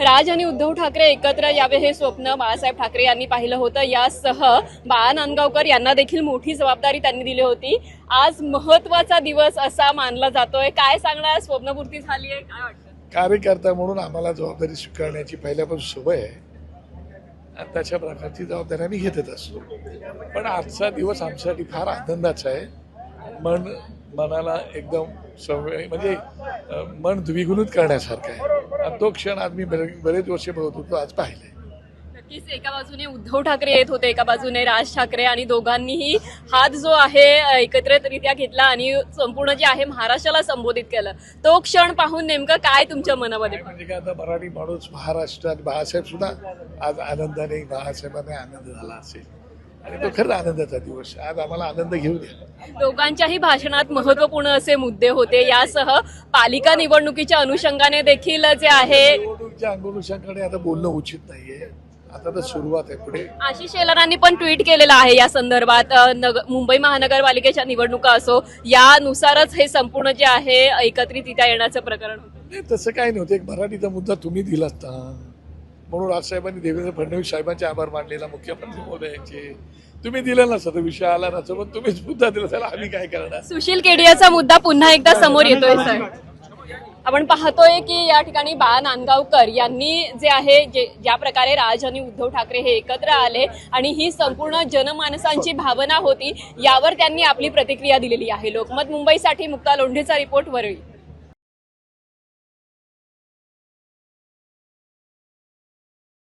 राज आणि उद्धव ठाकरे एकत्र यावे हे स्वप्न बाळासाहेब ठाकरे यांनी पाहिलं होतं. यासह बाळा नांदगावकर यांना देखील मोठी जबाबदारी त्यांनी दिली होती. आज महत्त्वाचा दिवस असा मानला जातोय. काय सांगणार? स्वप्नपूर्ती झाली आहे. काय वाटतं? कार्यकर्ता म्हणून आम्हाला जबाबदारी स्वीकारण्याची पहिल्यापासून सवय आहे. आणि तशा प्रकारची जबाबदारी आम्ही घेतच असतो. पण आजचा दिवस आमच्यासाठी फार आनंदाचा आहे. मन मनाला एकदम सवय म्हणजे मन द्विगुणित करण्यासारखं आहे. तो क्षण आज मी बरे- बरेच वर्ष बघत होतो आज पाहिले. नक्कीच एका बाजूने उद्धव ठाकरे येत होते एका बाजूने राज ठाकरे आणि दोघांनीही हात जो आहे एकत्रितरित्या घेतला आणि संपूर्ण जे आहे महाराष्ट्राला संबोधित केलं. तो क्षण पाहून नेमकं काय तुमच्या मनामध्ये म्हणजे काय आता मराठी माणूस महाराष्ट्र आणि बाळासाहेब सुद्धा आज आनंदाने बाळासाहेबांना आनंद झाला असेल. आणि तो खरंच आनंदाचा दिवस. आज आम्हाला आनंद घेऊ द्या दोघांच्याही भाषणात महत्त्वपूर्ण असे मुद्दे होते. यासह पालिका निवडणुकीच्या अनुषंगाने देखील जे आहे निवडणुकीच्या अनुषंगाने आता बोलणं उचित नाहीये. आता तर सुरुवात आहे पुढे. आशिष शेलारांनी पण ट्विट केलेलं आहे या संदर्भात. मुंबई महानगरपालिकेच्या निवडणुका असो यानुसारच हे संपूर्ण जे आहे एकत्रित इथं येण्याचं प्रकरण होतं. नाही तसं काही नव्हतं. एक मराठीचा मुद्दा तुम्ही दिलात ना. म्हणून राजसाहेबांनी देवेंद्र फडणवीस साहेबांचे आभार मानलेला मुख्यमंत्री महोदयांचे. तुम्ही दिलं नसतं तर विषय आला नसतं पण तुम्हीच मुद्दा दिला त्याला आम्ही काय करणार? सुशील केडियाचा मुद्दा पुन्हा एकदा समोर येतोय सर. आपण पाहतोय की या ठिकाणी बाळा नांदगावकर यांनी जे आहे जे ज्या प्रकारे राज आणि उद्धव ठाकरे हे एकत्र आले आणि ही संपूर्ण जनमानसांची भावना होती यावर त्यांनी आपली प्रतिक्रिया दिलेली आहे. लोकमत मुंबईसाठी मुक्ता लोंढेचा रिपोर्ट वरळी.